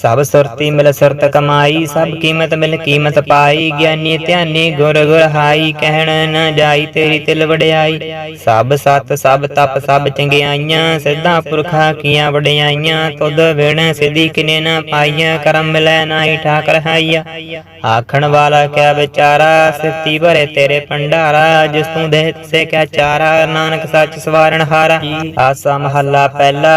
ਸਭ ਸੁਰਤੀ ਮਿਲ ਸੁਰਤ ਕਮਾਈ ਸਭ ਕੀਮਤ ਮਿਲ ਕੀਮਤ ਪਾਈ ਗਿਆਨੀ ਧਿਆਨੀ ਗੁਰ ਗੁਰ ਹਾਈ ਕਹਿਣ ਨ ਜਾਈ ਤੇਰੀ ਤਿਲ ਵਡਿਆਈ ਸਭ ਸਤ ਸਭ ਤਪ ਸਭ ਚੰਗਿਆਈਆਂ ਸਿੱਧਾ ਪੁਰਖਾ ਕੀਆਂ ਵਡਿਆਈਆਂ ਤੁਧ ਵਿਣ ਸਿਧੀ ਕਿਨੇ ਨ ਪਾਈਆਂ ਕਰਮ ਮਿਲੈ ਨਾਹੀ ਠਾਕਰ ਹਾਈਆ ਆਖਣ ਵਾਲਾ ਕਿਆ ਵਿਚਾਰਾ ਸਿੱਤੀ ਭਰੇ ਤੇਰੇ ਭੰਡਾਰਾ ਜਿਸ ਤੂੰ ਦੇ ਸੇ ਕਿਆ ਚਾਰਾ ਨਾਨਕ ਸੱਚ ਸਵਾਰਣ ਹਾਰਾ ਆਸਾ ਮਹੱਲਾ ਪਹਿਲਾ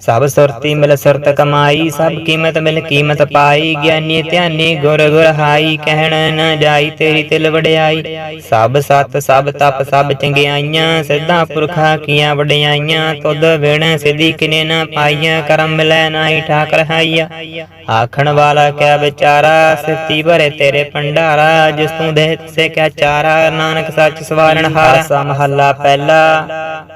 ਸਭ ਸੁਰਤੀ ਮਿਲ ਸੁਰਤ ਕਮਾਈ ਸਭ ਕੀਮਤ ਮਿਲ ਕੀਮਤ ਪਾਈ ਗਿਆਨੀ ਧਿਆਨੀ ਗੁਰ ਗੁਰ ਹਾਈ ਕਹਿਣ ਨਾ ਜਾਈ ਤੇਰੀ ਤਿਲ ਵਡਿਆਈ ਸਭ ਸਤ ਸਭ ਤਪ ਸਭ ਚੰਗਿਆਈਆਂ ਸਿੱਧਾ ਪੁਰਖਾ ਕੀਆਂ ਵਡਿਆਈਆਂ ਤੁਧ ਵਿਣ ਸਿਧੀ ਕਿਨੇ ਨਾ ਪਾਈਆਂ ਕਰਮ ਮਿਲੈ ਨਾਹੀ ਠਾਕਰ ਹਾਈਆ ਆਖਣ ਵਾਲਾ ਕਿਆ ਵਿਚਾਰਾ ਸਿੱਤੀ ਭਰੇ ਤੇਰੇ ਭੰਡਾਰਾ ਜਿਸ ਤੂੰ ਦੇ ਸੇ ਕਿਆ ਚਾਰਾ ਨਾਨਕ ਸੱਚ ਸਵਾਰਣ ਹਾਰਾ ਮਹੱਲਾ ਪਹਿਲਾ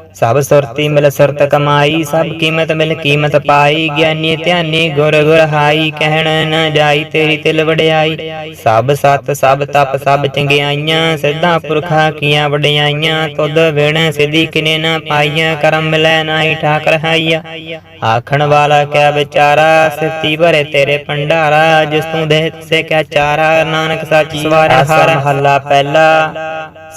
ਸਭ ਸੁਰਤੀ ਮਿਲ ਸੁਰਤ ਕਮਾਈ ਸਭ ਕੀਮਤ ਮਿਲ ਕੀਮਤ ਪਾਈ ਗਿਆਨੀ ਧਿਆਨੀ ਗੁਰ ਗੁਰ ਹਾਈ ਕਹਿਣ ਨ ਜਾਈ ਤੇਰੀ ਤਿਲ ਵਡਿਆਈ ਸਭ ਸਤ ਸਭ ਤਪ ਸਭ ਚੰਗਿਆਈਆਂ ਸਿੱਧਾ ਪੁਰਖਾ ਕੀਆਂ ਵਡਿਆਈਆਂ ਤੁਧ ਵਿਣ ਸਿਧੀ ਕਿਨੇ ਨਾ ਪਾਈਆਂ ਕਰਮ ਮਿਲੈ ਨਾਹੀ ਠਾਕਰ ਹਾਈਆ ਆਖਣ ਵਾਲਾ ਕਿਆ ਵਿਚਾਰਾ ਸਿੱਤੀ ਭਰੇ ਤੇਰੇ ਭੰਡਾਰਾ ਜਿਸ ਤੂੰ ਦੇ ਸੇ ਕਿਆ ਚਾਰਾ ਨਾਨਕ ਸੱਚ ਸਵਾਰਾ ਹਾਰਾ ਮਹੱਲਾ ਪਹਿਲਾ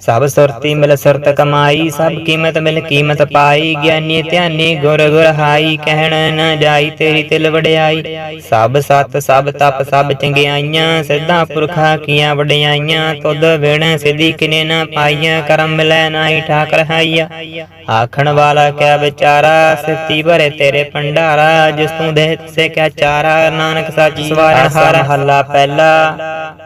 ਸਭ ਸੁਰਤੀ ਮਿਲ ਸੁਰਤ ਕਮਾਈ ਸਭ ਕੀਮਤ ਮਿਲ ਕੀਮਤ ਪਾਈ ਗਿਆਨੀ ਧਿਆਨੀ ਗੁਰ ਗੁਰ ਹਾਈ ਕਹਿਣ ਨਾ ਜਾਈ ਤੇਰੀ ਤਿਲ ਵਡਿਆਈ ਸਭ ਸਤ ਸਭ ਤਪ ਸਭ ਚੰਗਿਆਈਆਂ ਸਿੱਧਾ ਪੁਰਖਾ ਕੀਆਂ ਵਡਿਆਈਆਂ ਤੁਧ ਵਿਣ ਸਿਧੀ ਕਿਨੇ ਨਾ ਪਾਈਆਂ ਕਰਮ ਮਿਲੈ ਨਾਹੀ ਠਾਕਰ ਹਾਈਆ ਆਖਣ ਵਾਲਾ ਕਿਆ ਵਿਚਾਰਾ ਸਿੱਤੀ ਭਰੇ ਤੇਰੇ ਭੰਡਾਰਾ ਜਿਸ ਤੂੰ ਦੇ ਸੇ ਕਿਆ ਚਾਰਾ ਨਾਨਕ ਸੱਚ ਸਵਾਰਣ ਹਾਰਾ ਹੱਲਾ ਪਹਿਲਾ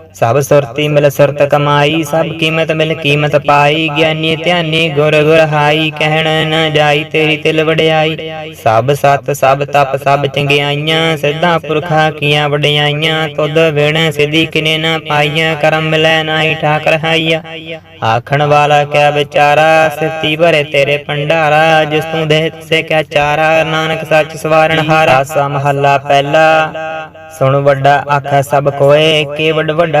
ਸਭ ਸੁਰਤੀ ਮਿਲ ਸੁਰਤ ਕਮਾਈ ਸਭ ਕੀਮਤ ਮਿਲ ਕੀਮਤ ਪਾਈ ਗਿਆਨੀ ਧਿਆਨੀ ਗੁਰ ਗੁਰ ਹਾਈ ਕਹਿਣ ਨ ਜਾਈ ਤੇਰੀ ਤਿਲ ਵਡਿਆਈ ਸਭ ਸਤ ਸਭ ਤਪ ਸਭ ਚੰਗਿਆਈਆਂ ਸਿੱਧਾ ਪੁਰਖਾ ਕੀਆਂ ਵਡਿਆਈਆਂ ਤੁਧ ਵਿਣ ਸਿਧੀ ਕਿਨੇ ਨ ਪਾਈਆਂ ਕਰਮ ਮਿਲੈ ਨਾਹੀ ਠਾਕਰ ਹਾਈਆ ਆਖਣ ਵਾਲਾ ਕਿਆ ਵਿਚਾਰਾ ਸਿੱਤੀ ਭਰੇ ਤੇਰੇ ਭੰਡਾਰਾ ਜਿਸ ਤੂੰ ਦੇ ਸੇ ਕਿਆ ਚਾਰਾ ਨਾਨਕ ਸੱਚ ਸਵਾਰਣ ਹਾਰਾ ਆਸਾ ਮਹੱਲਾ ਪਹਿਲਾ ਸੁਣ ਵੱਡਾ ਆਖਾ ਸਭ ਕੋਏ ਕੇ ਵੱਡ ਵੱਡਾ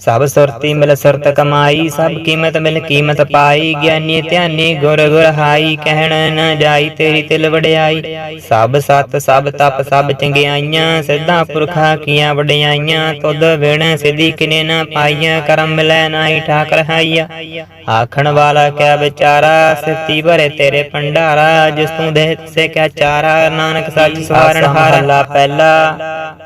ਸਭ ਸੁਰਤੀ ਮਿਲ ਸੁਰਤ ਕਮਾਈ ਸਭ ਕੀਮਤ ਮਿਲ ਕੀਮਤ ਪਾਈ ਗਿਆਨੀ ਧਿਆਨੀ ਗੁਰ ਗੁਰ ਹਾਈ ਕਹਿਣ ਨ ਜਾਈ ਤੇਰੀ ਤਿਲ ਵਡਿਆਈ ਸਭ ਸਤ ਸਭ ਤਪ ਸਭ ਚੰਗਿਆਈਆਂ ਸਿੱਧਾ ਪੁਰਖਾ ਕੀਆਂ ਵਡਿਆਈਆਂ ਤੁਧ ਵਿਣ ਸਿਧੀ ਕਿਨੇ ਨਾ ਪਾਈਆਂ ਕਰਮ ਮਿਲੈ ਨਾਹੀ ਠਾਕਰ ਹਾਈਆ ਆਖਣ ਵਾਲਾ ਕਿਆ ਵਿਚਾਰਾ ਸਿੱਤੀ ਭਰੇ ਤੇਰੇ ਭੰਡਾਰਾ ਜਿਸ ਤੂੰ ਦੇ ਸੇ ਕਿਆ ਚਾਰਾ ਨਾਨਕ ਸੱਚ ਸਵਾਰਣ ਹਾਰਾ ਪਹਿਲਾ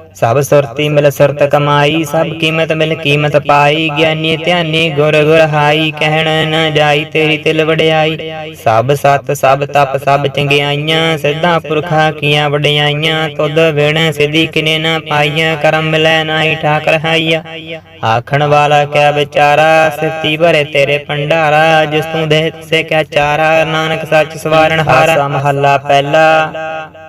ਸਭ ਸੁਰਤੀ ਮਿਲ ਸੁਰਤ ਕਮਾਈ ਸਭ ਕੀਮਤ ਮਿਲ ਕੀਮਤ ਪਾਈ ਗਿਆਨੀ ਧਿਆਨੀ ਗੁਰ ਗੁਰ ਹਾਈ ਕਹਿਣ ਨ ਜਾਈ ਤੇਰੀ ਤਿਲ ਵਡਿਆਈ ਸਭ ਸਤ ਸਭ ਤਪ ਸਭ ਚੰਗਿਆਈਆਂ ਸਿੱਧਾ ਪੁਰਖਾ ਕੀਆਂ ਵਡਿਆਈਆਂ ਤੁਧ ਵਿਣ ਸਿਧੀ ਕਿਨੇ ਨਾ ਪਾਈਆਂ ਕਰਮ ਮਿਲੈ ਨਾਹੀ ਠਾਕਰ ਹਾਈਆ ਆਖਣ ਵਾਲਾ ਕਿਆ ਵਿਚਾਰਾ ਸਿੱਤੀ ਭਰੇ ਤੇਰੇ ਭੰਡਾਰਾ ਜਿਸ ਤੂੰ ਦੇ ਸੇ ਕਿਆ ਚਾਰਾ ਨਾਨਕ ਸੱਚ ਸਵਾਰਨ ਹਾਰਾ ਮਹੱਲਾ ਪਹਿਲਾ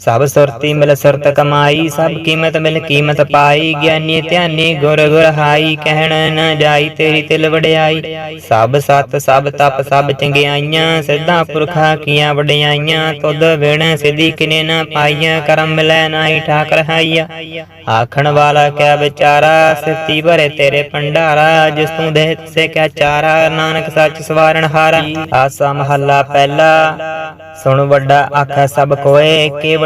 ਸਭ ਸੁਰਤੀ ਮਿਲ ਸੁਰਤ ਕਮਾਈ ਸਭ ਕੀਮਤ ਮਿਲ ਕੀਮਤ ਪਾਈ ਗਿਆਨੀ ਧਿਆਨੀ ਗੁਰ ਗੁਰ ਹਾਈ ਕਹਿਣ ਨ ਜਾਈ ਤੇਰੀ ਤਿਲ ਵਡਿਆਈ ਸਭ ਸਤ ਸਭ ਤਪ ਸਭ ਚੰਗਿਆਈਆਂ ਸਿੱਧਾ ਪੁਰਖਾ ਕੀਆਂ ਵਡਿਆਈਆਂ ਤੁਧ ਵਿਣ ਸਿਧੀ ਕਿਨੇ ਨ ਪਾਈਆਂ ਕਰਮ ਮਿਲੈ ਨਾਹੀ ਠਾਕਰ ਹਾਈਆ ਆਖਣ ਵਾਲਾ ਕਿਆ ਵਿਚਾਰਾ ਸਿੱਤੀ ਭਰੇ ਤੇਰੇ ਭੰਡਾਰਾ ਜਿਸ ਤੂੰ ਦੇ ਸੇ ਕਿਆ ਚਾਰਾ ਨਾਨਕ ਸੱਚ ਸਵਾਰਣ ਹਾਰਾ ਆਸਾ ਮਹੱਲਾ ਪਹਿਲਾ ਸੁਣ ਵੱਡਾ ਆਖਾ ਸਭ ਕੋਏ ਕੇਵਲ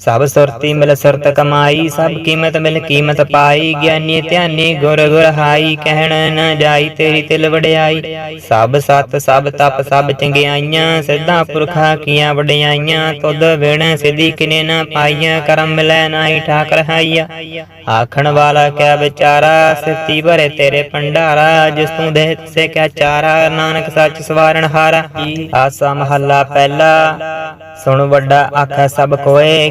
ਸਭ ਸੁਰਤੀ ਮਿਲ ਸੁਰਤ ਕਮਾਈ ਸਭ ਕੀਮਤ ਮਿਲ ਕੀਮਤ ਪਾਈ ਗਿਆਨੀ ਧਿਆਨੀ ਗੁਰ ਗੁਰ ਹਾਈ ਕਹਿਣ ਨ ਜਾਈ ਤੇਰੀ ਤਿਲ ਵਡਿਆਈ ਸਭ ਸਤ ਸਭ ਤਪ ਸਭ ਚੰਗਿਆਈਆਂ ਸਿੱਧਾ ਪੁਰਖਾ ਕੀਆਂ ਵਡਿਆਈਆਂ ਤੁਧ ਵਿਣ ਸਿਧੀ ਕਿਨੇ ਨ ਪਾਈਆਂ ਕਰਮ ਮਿਲੈ ਨਾਹੀ ਠਾਕਰ ਹਾਈਆ ਆਖਣ ਵਾਲਾ ਕਿਆ ਵਿਚਾਰਾ ਸਿੱਤੀ ਭਰੇ ਤੇਰੇ ਭੰਡਾਰਾ ਜਿਸ ਤੂੰ ਦੇ ਸੇ ਕਿਆ ਚਾਰਾ ਨਾਨਕ ਸੱਚ ਸਵਾਰਣ ਹਾਰਾ ਆਸਾ ਮਹੱਲਾ ਪਹਿਲਾ ਸੁਣ ਵੱਡਾ ਆਖਾ ਸਭ ਕੋਏ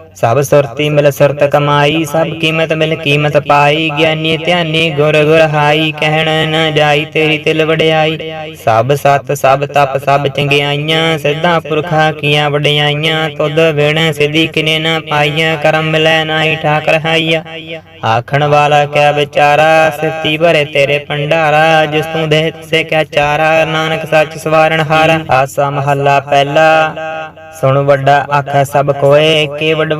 ਸਭ ਸੁਰਤੀ ਮਿਲ ਸੁਰਤ ਕਮਾਈ ਸਭ ਕੀਮਤ ਮਿਲ ਕੀਮਤ ਪਾਈ ਗਿਆਨੀ ਧਿਆਨੀ ਗੁਰ ਗੁਰ ਹਾਈ ਕਹਿਣ ਨ ਜਾਈ ਤੇਰੀ ਤਿਲ ਵਡਿਆਈ ਸਭ ਸਤ ਸਭ ਤਪ ਸਭ ਚੰਗਿਆਈਆਂ ਸਿੱਧਾ ਪੁਰਖਾ ਕੀਆਂ ਵਡਿਆਈਆਂ ਤੁਧ ਵਿਣ ਸਿਧੀ ਕਿਨੇ ਨ ਪਾਈਆਂ ਕਰਮ ਮਿਲੈ ਨਾਹੀ ਠਾਕਰ ਹਾਈਆ ਆਖਣ ਵਾਲਾ ਕਿਆ ਵਿਚਾਰਾ ਸਿੱਤੀ ਭਰੇ ਤੇਰੇ ਭੰਡਾਰਾ ਜਿਸ ਤੂੰ ਦੇ ਸੇ ਕਿਆ ਚਾਰਾ ਨਾਨਕ ਸੱਚ ਸਵਾਰਣ ਹਾਰਾ ਆਸਾ ਮਹੱਲਾ ਪਹਿਲਾ ਸੁਣ ਵੱਡਾ ਆਖੈ ਸਭ ਕੋਏ ਕੇ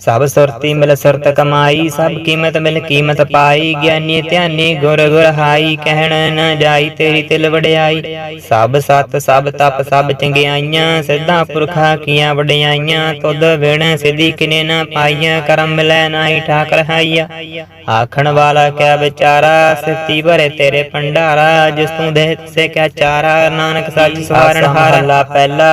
ਸਭ ਸੁਰਤੀ ਮਿਲ ਸੁਰਤ ਕਮਾਈ ਸਭ ਕੀਮਤ ਮਿਲ ਕੀਮਤ ਪਾਈ ਗਿਆਨੀ ਧਿਆਨੀ ਗੁਰ ਗੁਰ ਹਾਈ ਕਹਿਣ ਨ ਜਾਈ ਤੇਰੀ ਤਿਲ ਵਡਿਆਈ ਸਭ ਸਤ ਸਭ ਤਪ ਸਭ ਚੰਗਿਆਈਆਂ ਸਿੱਧਾ ਪੁਰਖਾ ਕੀਆਂ ਵਡਿਆਈਆਂ ਤੁਧ ਵਿਣ ਸਿਧੀ ਕਿਨੇ ਨਾ ਪਾਈਆਂ ਕਰਮ ਮਿਲੈ ਨਾਹੀ ਠਾਕਰ ਹਾਈਆ ਆਖਣ ਵਾਲਾ ਕਿਆ ਵਿਚਾਰਾ ਸਿੱਤੀ ਭਰੇ ਤੇਰੇ ਭੰਡਾਰਾ ਜਿਸ ਤੂੰ ਦੇ ਸੇ ਕਿਆ ਚਾਰਾ ਨਾਨਕ ਸੱਚ ਸਵਾਰਣ ਹਾਰਾ ਪਹਿਲਾ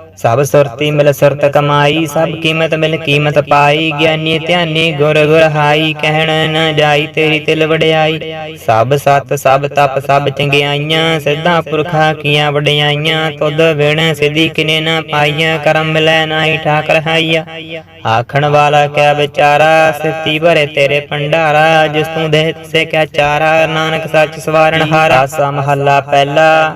ਸਭ ਸੁਰਤੀ ਮਿਲ ਸੁਰਤ ਕਮਾਈ, ਸਭ ਕੀਮਤ ਮਿਲ ਕੀਮਤ ਪਾਈ, ਗਿਆਨੀ ਧਿਆਨੀ ਗੁਰ ਗੁਰ ਹਾਈ, ਕਹਿਣ ਨ ਜਾਈ ਤੇਰੀ ਤਿਲ ਵਡਿਆਈ। ਸਭ ਸਤ, ਸਭ ਤਪ, ਸਭ ਚੰਗਿਆਈਆਂ, ਸਿੱਧਾ ਪੁਰਖਾ ਕੀਆਂ ਵਡਿਆਈਆਂ, ਤੁਧ ਵਿਣ ਸਿਧੀ ਕਿਨੇ ਨਾ ਪਾਈਆਂ, ਕਰਮ ਮਿਲੈ ਨਾਹੀ ਠਾਕਰ ਹਾਈਆ। ਆਖਣ ਵਾਲਾ ਕਿਆ ਵਿਚਾਰਾ ਸਿੱਤੀ ਭਰੇ ਤੇਰੇ ਭੰਡਾਰਾ, ਜਿਸ ਤੂੰ ਦੇ ਸੇ ਕਿਆ ਚਾਰਾ, ਨਾਨਕ ਸੱਚ ਸਵਾਰਨ ਹਾਰਾ। ਆਸਾ ਮਹੱਲਾ ਪਹਿਲਾ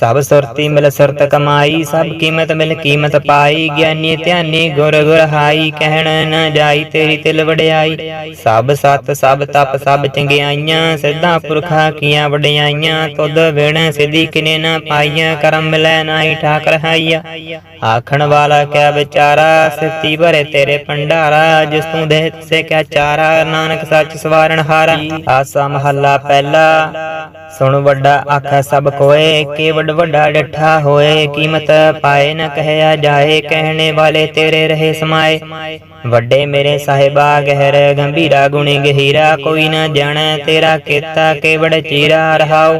ਸਭ ਸੁਰਤੀ ਮਿਲ ਸੁਰਤ ਕਮਾਈ ਸਭ ਕੀਮਤ ਮਿਲ ਕੀਮਤ ਪਾਈ ਗਿਆਨੀ ਧਿਆਨੀ ਗੁਰ ਗੁਰ ਹਾਈ ਕਹਿਣ ਨ ਜਾਈ ਤੇਰੀ ਤਿਲ ਵਡਿਆਈ ਸਭ ਸਤ ਸਭ ਤਪ ਸਭ ਚੰਗਿਆਈਆਂ ਸਿੱਧਾ ਪੁਰਖਾ ਕੀਆਂ ਵਡਿਆਈਆਂ ਤੁਧ ਵਿਣ ਸਿਧੀ ਕਿਨੇ ਠਾਕਰ ਆਖਣ ਵਾਲਾ ਕਿਆ ਵਿਚਾਰਾ ਭਰੇ ਤੇਰੇ ਭੰਡਾਰਾ ਜਿਸ ਤੂੰ ਦੇ ਸੱਚ ਸਵਾਰਣ ਹਾਰਾ ਨਾ ਪਾਈਆਂ ਕਰਮ ਮਿਲੈ ਨਾਹੀ ਠਾਕਰ ਹਾਈਆ ਆਖਣ ਵਾਲਾ ਕਿਆ ਵਿਚਾਰਾ ਸਿੱਤੀ ਭਰੇ ਤੇਰੇ ਭੰਡਾਰਾ ਜਿਸ ਤੂੰ ਦੇ ਸੇ ਕਿਆ ਚਾਰਾ ਨਾਨਕ ਸੱਚ ਸਵਾਰਣ ਹਾਰਾ ਆਸਾ ਮਹੱਲਾ ਪਹਿਲਾ ਸੁਣ ਵੱਡਾ ਆਖਾ ਸਭ ਕੋਏ ਕੇ ਵੱਡ ਵੱਡਾ ਡੱਠਾ ਹੋਏ, ਕੀਮਤ ਪਾਏ ਨਾ ਕਹਿਆ ਜਾਏ, ਕਹਿਣੇ ਵਾਲੇ ਤੇਰੇ ਰਹੇ ਸਮਾਏ। ਵੱਡੇ ਮੇਰੇ ਸਾਹਿਬਾ, ਗਹਿਰ ਗੰਭੀਰਾ, ਗੁਣੀ ਗਹੀਰਾ, ਕੋਈ ਨਾ ਜਾਣੈ ਤੇਰਾ ਕੀਤਾ, ਕੇਵੜ ਚੀਰਾ ਰਹਾਉ।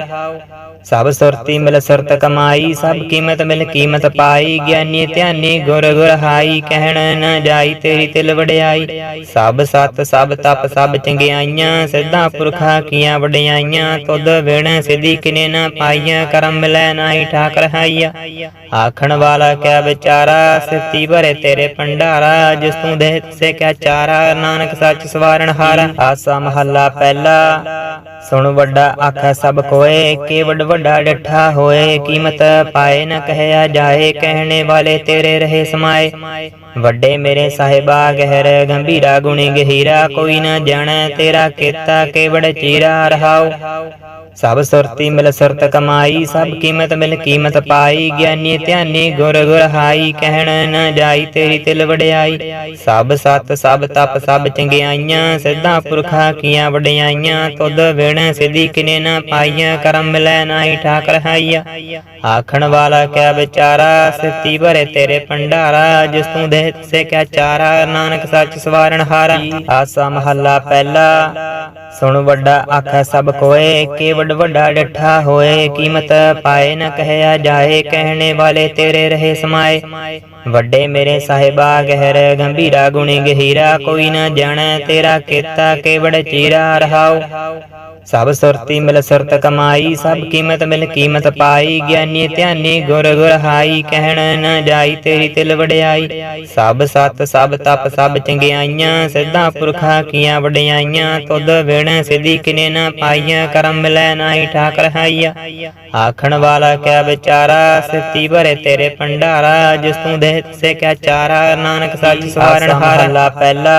ਸਭ ਸੁਰਤੀ ਮਿਲ ਸੁਰਤ ਕਮਾਈ ਸਭ ਕੀਮਤ ਮਿਲ ਕੀਮਤ ਪਾਈ ਗਿਆਨੀ ਧਿਆਨੀ ਗੁਰ ਗੁਰ ਹਾਈ ਕਹਿਣ ਨ ਜਾਈ ਤੇਰੀ ਤਿਲ ਵਡਿਆਈ ਸਭ ਸਤ ਸਭ ਤਪ ਸਭ ਚੰਗਿਆਈਆਂ ਸਿੱਧਾ ਪੁਰਖਾ ਕੀਆਂ ਵਡਿਆਈਆਂ ਤੁਧ ਵਿਣ ਸਿਧੀ ਕਿਨੇ ਨ ਪਾਈਆਂ ਕਰਮ ਮਿਲੈ ਨਾਹੀ ਠਾਕ ਰਹਾਈਆ ਆਖਣ ਵਾਲਾ ਕਿਆ ਵਿਚਾਰਾ ਸਿੱਤੀ ਭਰੇ ਤੇਰੇ ਭੰਡਾਰਾ ਜਿਸ ਤੂੰ ਦੇਹ ਸੇ ਕਿਆ ਚਾਰਾ ਨਾਨਕ ਸੱਚ ਸਵਾਰਣ ਹਾਰਾ ਆਸਾ ਮਹੱਲਾ ਪਹਿਲਾ ਸੁਣ ਵੱਡਾ ਆਖੈ ਸਭ ਕੋਏ ਕੇ ਵੱਡਾ ਡੱਠਾ ਹੋਏ, ਕੀਮਤ ਪਾਏ ਨ ਕਹਿਆ ਜਾਏ, ਕਹਿਣੇ ਵਾਲੇ ਤੇਰੇ ਰਹੇ ਸਮਾਏ। ਵੱਡੇ ਮੇਰੇ ਸਾਹਿਬਾ, ਗਹਿਰ ਗੰਭੀਰਾ ਗੁਣੀ ਗਹੀਰਾ, ਕੋਈ ਨ ਜਾਣੈ ਤੇਰਾ ਕੀਤਾ, ਕੇਵੜ ਚੀਰਾ ਰਹਾਉ। ਸਭ ਸੁਰਤੀ ਮਿਲ ਸੁਰਤ ਕਮਾਈ ਸਭ ਕੀਮਤ ਮਿਲ ਕੀਮਤ ਪਾਈ ਗਿਆਨੀ ਧਿਆਨੀ ਗੁਰ ਗੁਰ ਹਾਈ ਕਹਿਣ ਨ ਜਾਈ ਤੇਰੀ ਤਿਲ ਵਡਿਆਈ ਸਭ ਸਤ ਸਭ ਤਪ ਸਭ ਚੰਗਿਆਈਆਂ ਸਿੱਧਾ ਪੁਰਖਾ ਕੀਆਂ ਵਡਿਆਈਆਂ ਤੁਧ ਵਿਣ ਸਿਧੀ ਕਿਨੇ ਨ ਪਾਈਆਂ ਕਰਮ ਮਿਲੈ ਨਾਹੀ ਠਾਕ ਰਹਾਈਆ ਆਖਣ ਵਾਲਾ ਕਿਆ ਵਿਚਾਰਾ ਸਿੱਤੀ ਭਰੇ ਤੇਰੇ ਭੰਡਾਰਾ ਜਿਸ ਤੂੰ ਦੇਹ ਸੇ ਕਿਆ ਚਾਰਾ ਨਾਨਕ ਸੱਚ ਸਵਾਰਣ ਹਾਰਾ ਆਸਾ ਮਹੱਲਾ ਪਹਿਲਾ ਸੁਣ ਵੱਡਾ ਆਖੈ ਸਭ ਕੋਏ ਕੇ ਵੱਡ ਵੱਡਾ ਡੱਠਾ ਹੋਏ, ਕੀਮਤ ਪਾਏ ਨ ਕਹਿਆ ਜਾਏ, ਕਹਿਣੇ ਵਾਲੇ ਤੇਰੇ ਰਹੇ ਸਮਾਏ। ਵੱਡੇ ਮੇਰੇ ਸਾਹਿਬਾ, ਗਹਿਰ ਗੰਭੀਰਾ ਗੁਣੀ ਗਹੀਰਾ, ਕੋਈ ਨ ਜਾਣੈ ਤੇਰਾ ਕੀਤਾ, ਕੇਵੜ ਚੀਰਾ ਰਹਾਉ। ਸਭ ਸੁਰਤੀ ਮਿਲ ਸੁਰਤ ਕਮਾਈ ਸਭ ਕੀਮਤ ਮਿਲ ਕੀਮਤ ਪਾਈ ਗਿਆਨੀ ਧਿਆਨੀ ਗੁਰ ਗੁਰ ਹਾਈ ਕਹਿਣ ਨ ਜਾਈ ਤੇਰੀ ਤਿਲ ਵਡਿਆਈ ਸਭ ਸਤ ਸਭ ਤਪ ਸਭ ਚੰਗਿਆਈਆਂ ਸਿੱਧਾ ਪੁਰਖਾ ਕੀਆਂ ਵਡਿਆਈਆਂ ਤੁਧ ਵਿਣ ਸਿਧੀ ਕਿਨੇ ਨ ਪਾਈਆਂ ਕਰਮ ਮਿਲੈ ਨਾਹੀ ਠਾਕ ਰਹਾਈਆ ਆਖਣ ਵਾਲਾ ਕਿਆ ਵਿਚਾਰਾ ਸਿੱਤੀ ਭਰੇ ਤੇਰੇ ਭੰਡਾਰਾ ਜਿਸ ਤੂੰ ਦੇਹ ਸੇ ਕਿਆ ਚਾਰਾ ਨਾਨਕ ਸੱਚ ਸਵਾਰਣ ਹਾਰਾ ਪਹਿਲਾ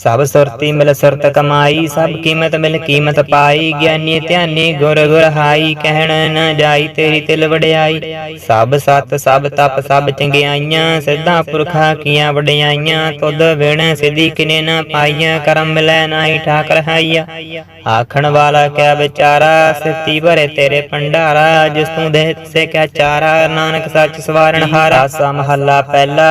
ਸਭ ਸੁਰਤੀ ਮਿਲ ਸੁਰਤ ਕਮਾਈ ਸਭ ਕੀਮਤ ਮਿਲ ਕੀਮਤ ਪਾਈ ਗਿਆਨੀ ਧਿਆਨੀ ਗੁਰ ਗੁਰ ਹਾਈ ਕਹਿਣ ਨ ਜਾਈ ਤੇਰੀ ਤਿਲ ਵਡਿਆਈ ਸਭ ਸਤ ਸਭ ਤਪ ਸਭ ਚੰਗਿਆਈਆਂ ਸਿੱਧਾ ਪੁਰਖਾ ਕੀਆਂ ਵਡਿਆਈਆਂ ਤੁਧ ਵਿਣ ਸਿਧੀ ਕਿਨੇ ਨ ਪਾਈਆਂ ਕਰਮ ਮਿਲੈ ਨਾਹੀ ਠਾਕ ਰਹਾਈਆ ਆਖਣ ਵਾਲਾ ਕਿਆ ਵਿਚਾਰਾ ਸਿੱਤੀ ਭਰੇ ਤੇਰੇ ਭੰਡਾਰਾ ਜਿਸ ਤੂੰ ਦੇਹ ਸੇ ਕਿਆ ਚਾਰਾ ਨਾਨਕ ਸੱਚ ਸਵਾਰਣ ਹਾਰਾ ਆਸਾ ਮਹੱਲਾ ਪਹਿਲਾ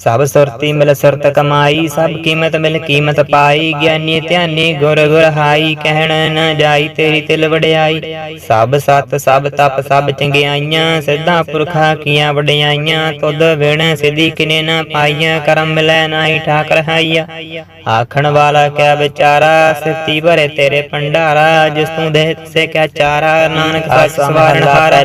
ਸਭ ਸੁਰਤੀ ਮਿਲ ਸੁਰਤ ਕਮਾਈ ਸਭ ਕੀਮਤ ਮਿਲ ਕੀਮਤ ਪਾਈ ਗਿਆਨੀ ਧਿਆਨੀ ਗੁਰ ਗੁਰ ਹਾਈ ਕਹਿਣ ਨ ਜਾਈ ਤੇਰੀ ਤਿਲ ਵਡਿਆਈ ਸਭ ਸਤ ਸਭ ਤਪ ਸਭ ਚੰਗਿਆਈਆਂ ਸਿੱਧਾ ਪੁਰਖਾ ਕੀਆਂ ਵਡਿਆਈਆਂ ਤੁਧ ਵਿਣ ਸਿਧੀ ਕਿਨੇ ਨ ਪਾਈਆਂ ਕਰਮ ਮਿਲੈ ਨਾਹੀ ਠਾਕ ਰਹਾਈਆ ਆਖਣ ਵਾਲਾ ਕਿਆ ਵਿਚਾਰਾ ਸਿੱਤੀ ਭਰੇ ਤੇਰੇ ਭੰਡਾਰਾ ਜਿਸ ਤੂੰ ਦੇਹ ਸੇ ਕਿਆ ਚਾਰਾ ਨਾਨਕ ਸੱਚ ਸਵਾਰਣ ਹਾਰਾ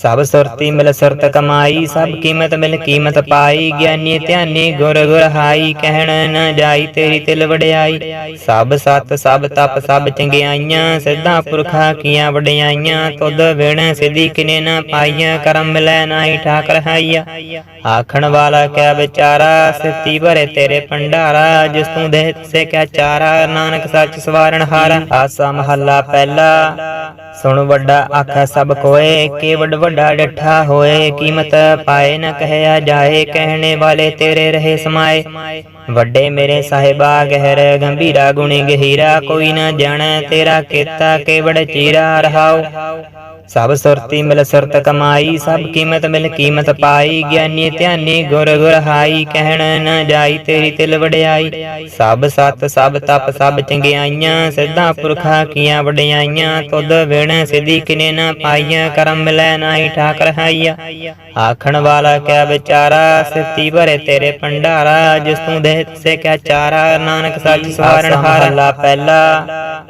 ਸਭ ਸੁਰਤੀ ਮਿਲ ਸੁਰਤ ਕਮਾਈ ਸਭ ਕੀਮਤ ਮਿਲ ਕੀਮਤ ਪਾਈ ਗਿਆਨੀ ਧਿਆਨੀ ਗੁਰ ਗੁਰ ਹਾਈ ਕਹਿਣ ਨ ਜਾਈ ਤੇਰੀ ਤਿਲ ਵਡਿਆਈ ਸਭ ਸਤ ਸਭ ਤਪ ਸਭ ਚੰਗਿਆਈਆਂ ਸਿੱਧਾ ਪੁਰਖਾ ਕੀਆਂ ਵਡਿਆਈਆਂ ਤੁਧ ਵਿਣ ਸਿਧੀ ਕਿਨੇ ਨਾ ਪਾਈਆਂ ਕਰਮ ਮਿਲੈ ਨਾਹੀ ਠਾਕਰ ਰਹਾਈਆ ਆਖਣ ਵਾਲਾ ਕਿਆ ਵਿਚਾਰਾ ਸਿੱਤੀ ਭਰੇ ਤੇਰੇ ਭੰਡਾਰਾ ਜਿਸ ਤੂੰ ਦੇਹ ਸੇ ਕਿਆ ਚਾਰਾ ਨਾਨਕ ਸੱਚ ਸਵਾਰਨ ਹਾਰਾ ਆਸਾ ਮਹੱਲਾ ਪਹਿਲਾ ਸੁਣ ਵੱਡਾ ਆਖਾ ਸਭ ਕੋਏ ਕੇਵਡ ਵੱਡਾ ਡੱਠਾ ਹੋਏ, ਕੀਮਤ ਪਾਏ ਨ ਕਹਿਆ ਜਾਏ, ਕਹਿਣੇ ਵਾਲੇ ਤੇਰੇ ਰਹੇ ਸਮਾਏ। ਵੱਡੇ ਮੇਰੇ ਸਾਹਿਬਾ, ਗਹਿਰ ਗੰਭੀਰਾ, ਗੁਣੀ ਗਹੀਰਾ, ਕੋਈ ਨ ਜਾਣੈ ਤੇਰਾ ਕੀਤਾ ਕੇਵੜ ਚੀਰਾ ਰਹਾਉ। ਸਭ ਸੁਰਤੀ ਮਿਲ ਸੁਰਤ ਕਮਾਈ ਸਭ ਕੀਮਤ ਮਿਲ ਕੀਮਤ ਪਾਈ ਗਿਆਨੀ ਧਿਆਨੀ ਗੁਰ ਗੁਰ ਹਾਈ ਕਹਿਣ ਨ ਜਾਈ ਤੇਰੀ ਤਿਲ ਵਡਿਆਈ ਸਭ ਸਤ ਸਭ ਤਪ ਸਭ ਚੰਗਿਆਈਆਂ ਸਿੱਧਾ ਪੁਰਖਾ ਕੀਆਂ ਵਡਿਆਈਆਂ ਤੁਧ ਵਿਣ ਸਿਧੀ ਕਿਨੇ ਨ ਪਾਈਆਂ ਕਰਮ ਮਿਲੈ ਨਾਹੀ ਠਾਕ ਰਹਾਈਆ ਆਖਣ ਵਾਲਾ ਕਿਆ ਵਿਚਾਰਾ ਸਿੱਤੀ ਭਰੇ ਤੇਰੇ ਭੰਡਾਰਾ ਜਿਸ ਤੂੰ ਦੇਹ ਸੇ ਕਿਆ ਚਾਰਾ ਨਾਨਕ ਸੱਚ ਸਵਾਰਨ ਹਾਰਾ ਪਹਿਲਾ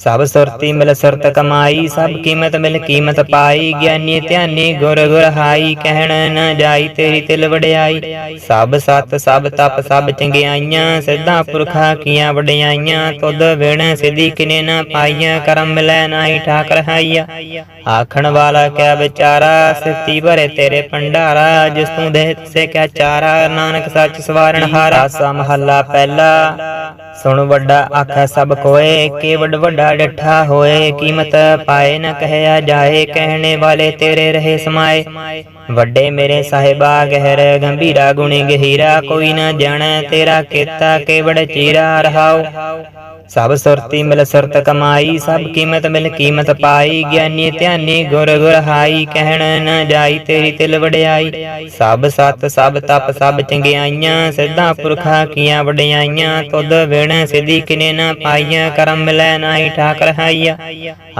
ਸਭ ਸੁਰਤੀ ਮਿਲ ਸੁਰਤ ਕਮਾਈ ਸਭ ਕੀਮਤ ਮਿਲ ਕੀਮਤ ਪਾਈ ਗਿਆਨੀ ਧਿਆਨੀ ਗੁਰ ਗੁਰ ਹਾਈ ਕਹਿਣ ਨ ਜਾਈ ਤੇਰੀ ਤਿਲ ਵਡਿਆਈ ਸਭ ਸਤ ਸਭ ਤਪ ਸਭ ਚੰਗਿਆਈਆਂ ਸਿੱਧਾ ਪੁਰਖਾ ਕੀਆਂ ਵਡਿਆਈਆਂ ਤੁਧ ਵਿਣ ਸਿਧੀ ਕਿਨੇ ਨ ਪਾਈਆਂ ਕਰਮ ਮਿਲੈ ਨਾਹੀ ਠਾਕ ਰਹਾਈਆ ਆਖਣ ਵਾਲਾ ਕਿਆ ਵਿਚਾਰਾ ਸਿੱਤੀ ਭਰੇ ਤੇਰੇ ਭੰਡਾਰਾ ਜਿਸ ਤੂੰ ਦੇਹ ਸੇ ਕਿਆ ਚਾਰਾ ਨਾਨਕ ਸੱਚ ਸਵਾਰਨ ਹਾਰਾ ਸਾ ਮਹੱਲਾ ਪਹਿਲਾ ਸੁਣ ਵੱਡਾ ਆਖੈ ਸਭ ਕੋਏ ਕੇ ਵੱਡ ਵੱਡਾ ਡੱਠਾ ਹੋਏ, ਕੀਮਤ ਪਾਏ ਨ ਕਹਿਆ ਜਾਏ, ਕਹਿਣੇ ਵਾਲੇ ਤੇਰੇ ਰਹੇ ਸਮਾਏ। ਵੱਡੇ ਮੇਰੇ ਸਾਹਿਬਾ, ਗਹਿਰ ਗੰਭੀਰਾ, ਗੁਣੀ ਗਹੀਰਾ, ਕੋਈ ਨਾ ਜਾਣੈ ਤੇਰਾ ਕੀਤਾ, ਕੇਵੜ ਚੀਰਾ ਰਹਾਉ। ਸਭ ਸੁਰਤੀ ਮਿਲ ਸੁਰਤ ਕਮਾਈ ਸਭ ਕੀਮਤ ਮਿਲ ਕੀਮਤ ਪਾਈ ਗਿਆਨੀ ਧਿਆਨੀ ਗੁਰ ਗੁਰ ਹਾਈ ਕਹਿਣ ਨ ਜਾਈ ਤੇਰੀ ਤਿਲ ਵਡਿਆਈ ਸਭ ਸਤ ਸਭ ਤਪ ਸਭ ਚੰਗਿਆਈਆਂ ਸਿੱਧਾ ਪੁਰਖਾ ਕੀਆਂ ਵਡਿਆਈਆਂ ਤੁਧ ਵਿਣ ਸਿਧੀ ਕਿਨੇ ਨ ਪਾਈਆਂ ਕਰਮ ਮਿਲੈ ਨਾਹੀ ਠਾਕ ਰਹਾਈਆ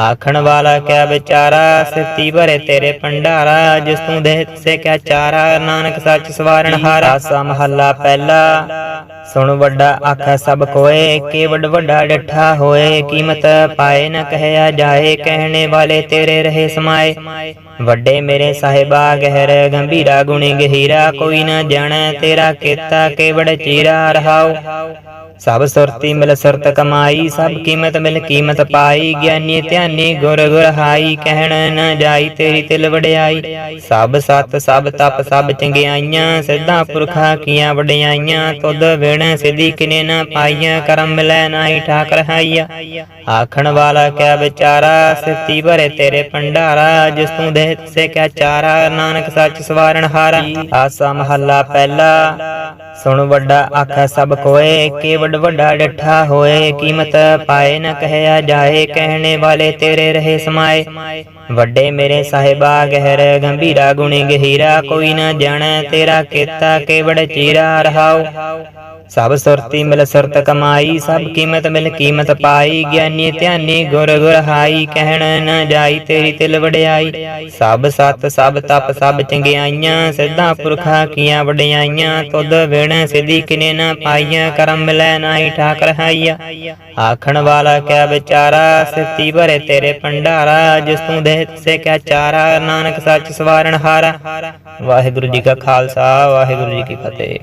ਆਖਣ ਵਾਲਾ ਕਿਆ ਵਿਚਾਰਾ ਸਿੱਤੀ ਭਰੇ ਤੇਰੇ ਭੰਡਾਰਾ ਜਿਸ ਤੂੰ ਦੇਹ ਸੇ ਕਿਆ ਚਾਰਾ ਨਾਨਕ ਸੱਚ ਸਵਾਰਨ ਹਾਰਾ ਸਾ ਮਹੱਲਾ ਪਹਿਲਾ ਸੁਣ ਵੱਡਾ ਆਖਾ ਸਭ ਕੋਏ ਕੇਵਡ ਵੱਡਾ ਡੱਠਾ ਹੋਏ, ਕੀਮਤ ਪਾਏ ਨ ਕਹਿਆ ਜਾਏ, ਕਹਿਣੇ ਵਾਲੇ ਤੇਰੇ ਰਹੇ ਸਮਾਏ। ਵੱਡੇ ਮੇਰੇ ਸਾਹਿਬਾ, ਗਹਿਰ ਗੰਭੀਰਾ, ਗੁਣੀ ਗਹੀਰਾ, ਕੋਈ ਨਾ ਜਾਣੈ ਤੇਰਾ ਕੀਤਾ ਕੇਵੜ ਚੀਰਾ ਰਹਾਉ। ਸਭ ਸੁਰਤੀ ਮਿਲ ਸੁਰਤ ਕਮਾਈ ਸਭ ਕੀਮਤ ਮਿਲ ਕੀਮਤ ਪਾਈ ਗਿਆਨੀ ਧਿਆਨੀ ਗੁਰ ਗੁਰ ਹਾਈ ਕਹਿਣ ਨ ਜਾਈ ਤੇਰੀ ਤਿਲ ਵਡਿਆਈ ਸਭ ਸਤ ਸਭ ਤਪ ਸਭ ਚੰਗਿਆਈਆਂ ਸਿੱਧਾ ਪੁਰਖਾ ਕੀਆਂ ਵਡਿਆਈਆਂ ਤੁਧ ਵਿਣ ਸਿਧੀ ਕਿਨੇ ਨ ਪਾਈਆਂ ਕਰਮ ਮਿਲੈ ਨਾਹੀ ਠਾਕ ਰਹਾਈਆ ਆਖਣ ਵਾਲਾ ਕਿਆ ਵਿਚਾਰਾ ਸਿੱਤੀ ਭਰੇ ਤੇਰੇ ਭੰਡਾਰਾ ਜਿਸ ਤੂੰ ਦੇਹ ਸੇ ਕਿਆ ਚਾਰਾ ਨਾਨਕ ਸੱਚ ਸਵਾਰਨ ਹਾਰਾ ਆਸਾ ਮਹੱਲਾ ਪਹਿਲਾ ਸੁਣ ਵੱਡਾ ਆਖੈ ਸਭ ਕੋਏ ਕੇ ਵੱਡ ਵੱਡਾ ਡੱਠਾ ਹੋਏ ਕੀਮਤ ਪਾਏ ਨਾ ਕਹਿਆ ਜਾਏ ਕਹਿਣੇ ਵਾਲੇ ਤੇਰੇ ਰਹੇ ਸਮਾਏ। ਵੱਡੇ ਮੇਰੇ ਸਾਹਿਬਾ ਗਹਿਰ ਗੰਭੀਰਾ ਗੁਣੀ ਗਹੀਰਾ ਕੋਈ ਨਾ ਜਾਣੈ ਤੇਰਾ ਕੀਤਾ ਕੇ ਵੜ ਚੀਰਾ ਰਹਾਉ। ਸਭ ਸੁਰਤੀ ਮਿਲ ਸੁਰਤ ਕਮਾਈ ਸਭ ਕੀਮਤ ਮਿਲ ਕੀਮਤ ਪਾਈ ਗਿਆਨੀ ਧਿਆਨੀ ਗੁਰ ਗੁਰ ਹਾਈ ਕਹਿਣ ਨ ਜਾਈ ਤੇਰੀ ਤਿਲ ਵਡਿਆਈ। ਸਭ ਸਤ ਸਭ ਤਪ ਸਭ ਚੰਗਿਆਈਆਂ ਸਿੱਧਾ ਪੁਰਖਾ ਕੀਆਂ ਵਡਿਆਈਆਂ ਤੁਧ ਵਿਣ ਸਿਧੀ ਕਿਨੇ ਨ ਪਾਈਆਂ ਕਰਮ ਮਿਲੈ ਨਾਹੀ ਠਾਕ ਰਹਾਈਆ ਆਖਣ ਵਾਲਾ ਕਿਆ ਵਿਚਾਰਾ ਸਿੱਤੀ ਭਰੇ ਤੇਰੇ ਭੰਡਾਰਾ ਜਿਸ ਤੂੰ ਦੇਹ ਸੇ ਕਿਆ ਚਾਰਾ, ਨਾਨਕ ਸੱਚ ਸਵਾਰਨ ਹਾਰਾ। ਵਾਹਿਗੁਰੂ ਜੀ ਕਾ ਖਾਲਸਾ, ਵਾਹਿਗੁਰੂ ਜੀ ਕੀ ਫਤਿਹ।